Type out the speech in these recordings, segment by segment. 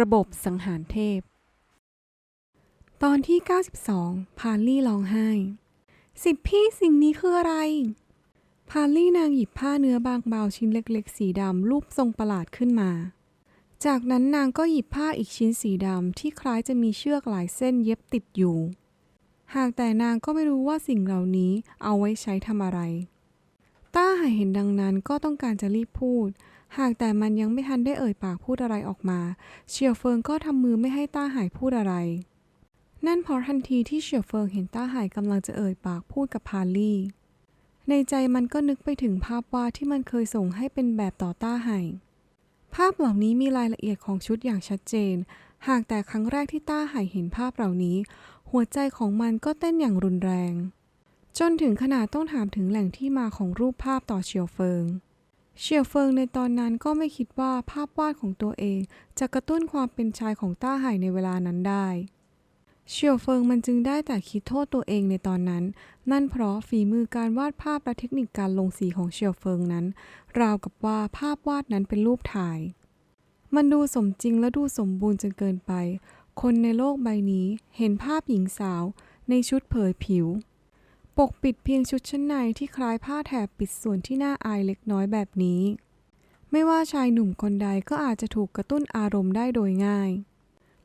ระบบสังหารเทพ ตอนที่ 92 พาลลี่ร้องไห้ สิทธิพี่สิ่งนี้คืออะไร พาลี่นางหยิบผ้าเนื้อบางเบาชิ้นเล็กๆ สีดำรูปทรงประหลาดขึ้นมา จากนั้นนางก็หยิบผ้าอีกชิ้นสีดำที่คล้ายจะมีเชือกหลายเส้นเย็บติดอยู่ หากแต่นางก็ไม่รู้ว่าสิ่งเหล่านี้เอาไว้ใช้ทำอะไร ต้าหายเห็นดังนั้นก็ต้องการจะรีบพูด หากแต่มันยังไม่ทันได้เอ่ยปากพูดอะไรออกมาเชียวเฟิงก็ทำมือไม่ให้ต้าหายพูดอะไร นั่นเพราะทันทีที่เฉียวเฟิงเห็นต้าหายกำลังจะเอ่ยปากพูดกับพาลี่ ในใจมันก็นึกไปถึงภาพวาดที่มันเคยส่งให้เป็นแบบต่อต้าหายภาพเหล่านี้มีรายละเอียดของชุดอย่างชัดเจน หากแต่ครั้งแรกที่ต้าหายเห็นภาพเหล่านี้ หัวใจของมันก็เต้นอย่างรุนแรง จนถึงขนาดต้องถามถึงแหล่งที่มาของรูปภาพต่อเฉียวเฟิง เฉียวเฟิงในตอนนั้นก็ไม่คิดว่าภาพวาดของตัวเองจะกระตุ้นความเป็นชายของต้าไหายในเวลานั้นได้เฉียวเฟิงมันจึงได้แต่คิดโทษตัวเองในตอนนั้น นั่นเพราะฝีมือการวาดภาพและเทคนิคการลงสีของเฉียวเฟิงนั้น ราวกับว่าภาพวาดนั้นเป็นรูปถ่าย มันดูสมจริงและดูสมบูรณ์จนเกินไป คนในโลกใบนี้เห็นภาพหญิงสาวในชุดเผยผิว ปกปิดเพียงชุดชั้นในที่คล้ายผ้าแถบปิดส่วนที่น่าอายเล็กน้อยแบบนี้ ไม่ว่าชายหนุ่มคนใดก็อาจจะถูกกระตุ้นอารมณ์ได้โดยง่าย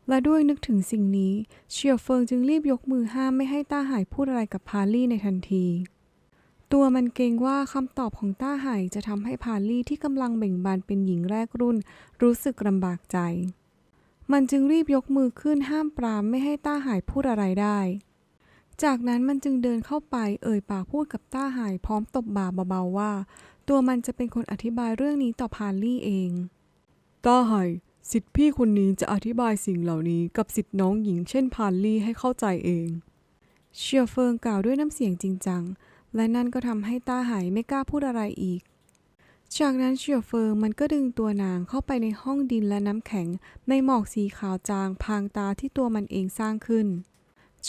และด้วยนึกถึงสิ่งนี้เชียวเฟิงจึงรีบยกมือห้ามไม่ให้ต้าหายพูดอะไรกับพาลี่ในทันที ตัวมันเกรงว่าคำตอบของต้าหายจะทำให้พาลี่ที่กำลังเบ่งบานเป็นหญิงแรกรุ่น รู้สึกลำบากใจ มันจึงรีบยกมือขึ้นห้ามปรามไม่ให้ต้าหายพูดอะไรได้ จากนั้นมันจึงเดินเข้าไปเอ่ยปากพูดกับต้าหายพร้อมตบบ่าเบาๆว่า ตัวมันจะเป็นคนอธิบายเรื่องนี้ต่อพาลี่เอง ต้าไห่สิทธิพี่คนนี้จะอธิบายสิ่งเหล่านี้กับสิทธิน้องหญิงเช่นพานลี่ให้เข้าใจเอง เชียวเฟิงกล่าวด้วยน้ำเสียงจริงจัง และนั่นก็ทำให้ต้าหายไม่กล้าพูดอะไรอีก จากนั้นเชียวเฟิงมันก็ดึงตัวนางเข้าไปในห้องดินและน้ำแข็งในหมอกสีขาวจางพรางตาที่ตัวมันเองสร้างขึ้น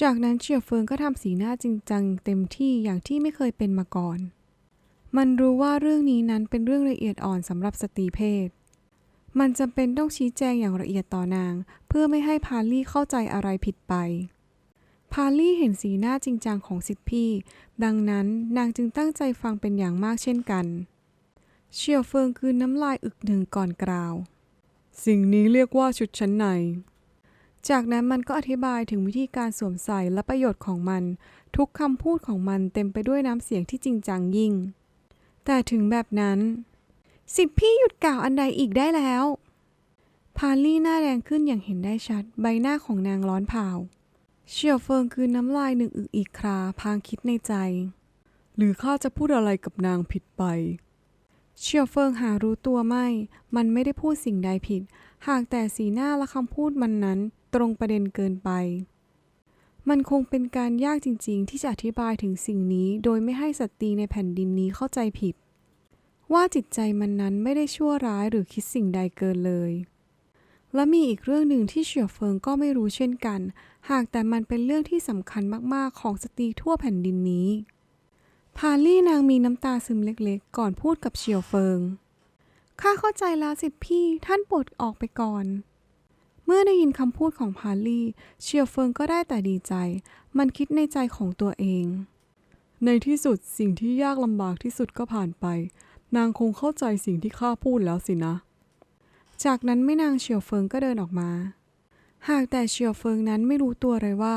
จากนั้นเชียวเฟิงก็ทำสีหน้าจริงจังเต็มที่อย่างที่ไม่เคยเป็นมาก่อน มันรู้ว่าเรื่องนี้นั้นเป็นเรื่องละเอียดอ่อนสำหรับสตรีเพศ มันจำเป็นต้องชี้แจงอย่างละเอียดต่อนาง เพื่อไม่ให้พาลี่เข้าใจอะไรผิดไป พาลี่เห็นสีหน้าจริงจังของสิทธิพี่ ดังนั้นนางจึงตั้งใจฟังเป็นอย่างมากเช่นกันเชียวเฟิงคืนน้ำลายอึกหนึ่งก่อนกล่าว สิ่งนี้เรียกว่าชุดชั้นใน จากนั้นมันก็อธิบายถึงวิธีการสวมใส่และประโยชน์ของมัน ทุกคำพูดของมันเต็มไปด้วยน้ำเสียงที่จริงจังยิ่ง แต่ถึงแบบนั้น สิทธิพี่หยุดกล่าวอันใดอีกได้แล้ว พาลี่หน้าแดงขึ้นอย่างเห็นได้ชัด ใบหน้าของนางร้อนเผาเฉียวเฟิงคือน้ำลายหนึ่งอึกอีกคราพางคิดในใจ หรือข้าจะพูดอะไรกับนางผิดไปเฉียวเฟิงหารู้ตัวไม่ มันไม่ได้พูดสิ่งใดผิด หากแต่สีหน้าและคำพูดมันนั้น ตรงประเด็นเกินไป มันคงเป็นการยากจริงๆ ที่จะอธิบายถึงสิ่งนี้โดยไม่ให้สตรีในแผ่นดินนี้เข้าใจผิด ว่าจิตใจมันนั้นไม่ได้ชั่วร้ายหรือคิดสิ่งใดเกินเลย และมีอีกเรื่องหนึ่งที่เฉียวเฟิงก็ไม่รู้เช่นกัน หากแต่มันเป็นเรื่องที่สำคัญมากๆของสตรีทั่วแผ่นดินนี้ พาลี่นางมีน้ำตาซึมเล็กๆ ก่อนพูดกับเฉียวเฟิงข้าเข้าใจแล้วสิพี่ท่านโปรดออกไปก่อน เมื่อได้ยินคำพูดของพาลี่เฉียวเฟิงก็ได้แต่ดีใจ มันคิดในใจของตัวเอง ในที่สุดสิ่งที่ยากลำบากที่สุดก็ผ่านไป นางคงเข้าใจสิ่งที่ข้าพูดแล้วสินะ จากนั้นไม่นางเฉียวเฟิงก็เดินออกมา หากแต่เฉียวเฟิงนั้นไม่รู้ตัวเลยว่า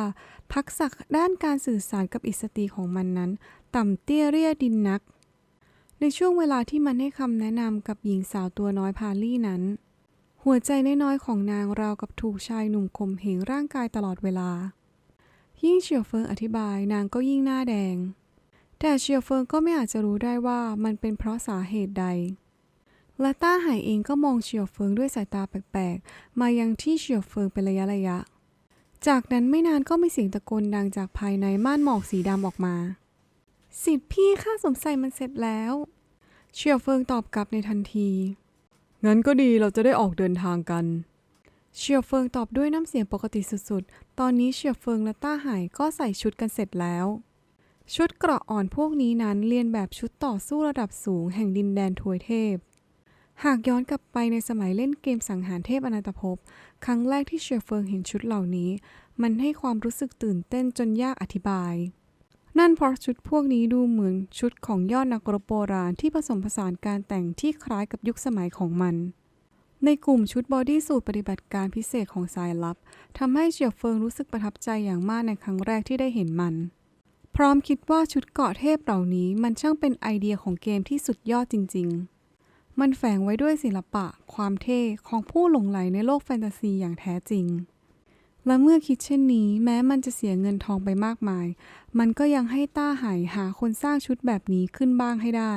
ทักษะด้านการสื่อสารกับอิสตีของมันนั้น ต่ำเตี้ยเรียดินนัก ในช่วงเวลาที่มันให้คำแนะนำกับหญิงสาวตัวน้อยพาลี่นั้น หัวใจน้อยๆของนางราวกับถูกชายหนุ่มข่มเหงร่างกายตลอดเวลา ยิ่งเฉียวเฟิงอธิบายนางก็ยิ่งหน้าแดง แต่เฉียวเฟิงก็ไม่อาจจะรู้ได้ว่ามันเป็นเพราะสาเหตุใด และต้าหายเองก็มองเฉียวเฟิงด้วยสายตาแปลกๆ มายังที่เฉียวเฟิงเป็นระยะระยะ จากนั้นไม่นานก็มีเสียงตะโกนดังจากภายในม่านหมอกสีดำออกมา สิทธิ์พี่ข้าสวมใส่มันเสร็จแล้ว เฉียวเฟิงตอบกลับในทันที งั้นก็ดีเราจะได้ออกเดินทางกันเฉียวเฟิงตอบด้วยน้ำเสียงปกติสุดๆ ตอนนี้เฉียวเฟิงและต้าหายก็ใส่ชุดกันเสร็จแล้ว ชุดเกราะอ่อนพวกนี้นั้นเรียนแบบชุดต่อสู้ระดับสูงแห่งดินแดนทวยเทพ หากย้อนกลับไปในสมัยเล่นเกมสังหารเทพอนันตภพ ครั้งแรกที่เชียร์เฟิงเห็นชุดเหล่านี้ มันให้ความรู้สึกตื่นเต้นจนยากอธิบาย นั่นเพราะชุดพวกนี้ดูเหมือนชุดของยอดนักรบโบราณที่ผสมผสานการแต่งที่คล้ายกับยุคสมัยของมัน ในกลุ่มชุดบอดี้สูทปฏิบัติการพิเศษของสายลับทำให้เฉียวเฟิงรู้สึกประทับใจอย่างมากในครั้งแรกที่ได้เห็นมัน พร้อมคิดว่าชุดเกาะเทพเหล่านี้มันช่างเป็นไอเดียของเกมที่สุดยอดจริง ๆ มันแฝงไว้ด้วยศิลปะ ความเท่ของผู้หลงไหลในโลกแฟนตาซีอย่างแท้จริง และเมื่อคิดเช่นนี้แม้มันจะเสียเงินทองไปมากมาย มันก็ยังให้ต้าไหายหาคนสร้างชุดแบบนี้ขึ้นบ้างให้ได้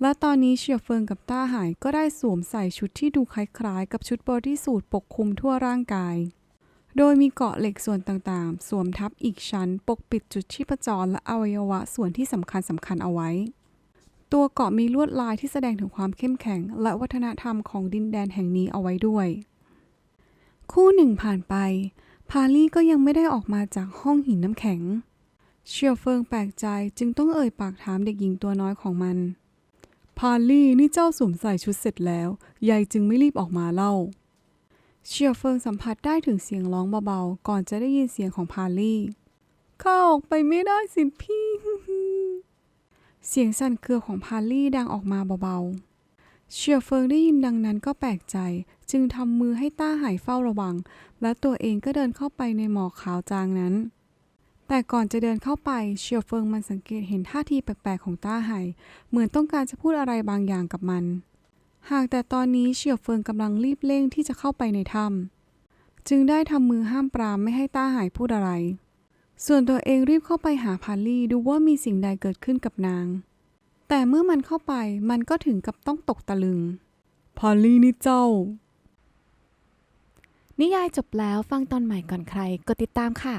และตอนนี้เฉียเฟิงกับต้าหายก็ได้สวมใส่ชุดที่ดูคล้ายๆ กับชุดบอดี้สูทปกคลุมทั่วร่างกาย โดยมีเกาะเหล็กส่วนต่างๆ สวมทับอีกชั้น ปกปิดจุดชีพจรและอวัยวะส่วนที่สำคัญสำคัญเอาไว้ ตัวเกาะมีลวดลายที่แสดงถึงความเข้มแข็ง และวัฒนธรรมของดินแดนแห่งนี้เอาไว้ด้วย คู่หนึ่งผ่านไป พาลี่ก็ยังไม่ได้ออกมาจากห้องหินน้ำแข็ง เชียวเฟิงแปลกใจจึงต้องเอ่ยปากถามเด็กหญิงตัวน้อยของมัน พาลี่นี่เจ้าสวมใส่ชุดเสร็จแล้วยายจึงไม่รีบออกมาเล่า เชียวเฟิงสัมผัสได้ถึงเสียงร้องเบาๆ ก่อนจะได้ยินเสียงของพาลี่ข้าออกไปไม่ได้สิพี่ เสียงสั่นเครือของพาลี่ดังออกมาเบาๆ เชียวเฟิงได้ยินดังนั้นก็แปลกใจ จึงทำมือให้ต้าหายเฝ้าระวัง และตัวเองก็เดินเข้าไปในหมอกขาวจางนั้น แต่ก่อนจะเดินเข้าไปเชียวเฟิงมันสังเกตเห็นท่าทีแปลกๆของต้าหายเหมือนต้องการจะพูดอะไรบางอย่างกับมัน หากแต่ตอนนี้เฉียวเฟิงกำลังรีบเร่งที่จะเข้าไปในถ้ำจึงได้ทำมือห้ามปรามไม่ให้ต้าหายพูดอะไร ส่วนตัวเองรีบเข้าไปหาพาลลี่ดูว่ามีสิ่งใดเกิดขึ้นกับนาง แต่เมื่อมันเข้าไปมันก็ถึงกับต้องตกตะลึงพาลลี่นี่เจ้า นิยายจบแล้วฟังตอนใหม่ก่อนใคร กดติดตามค่ะ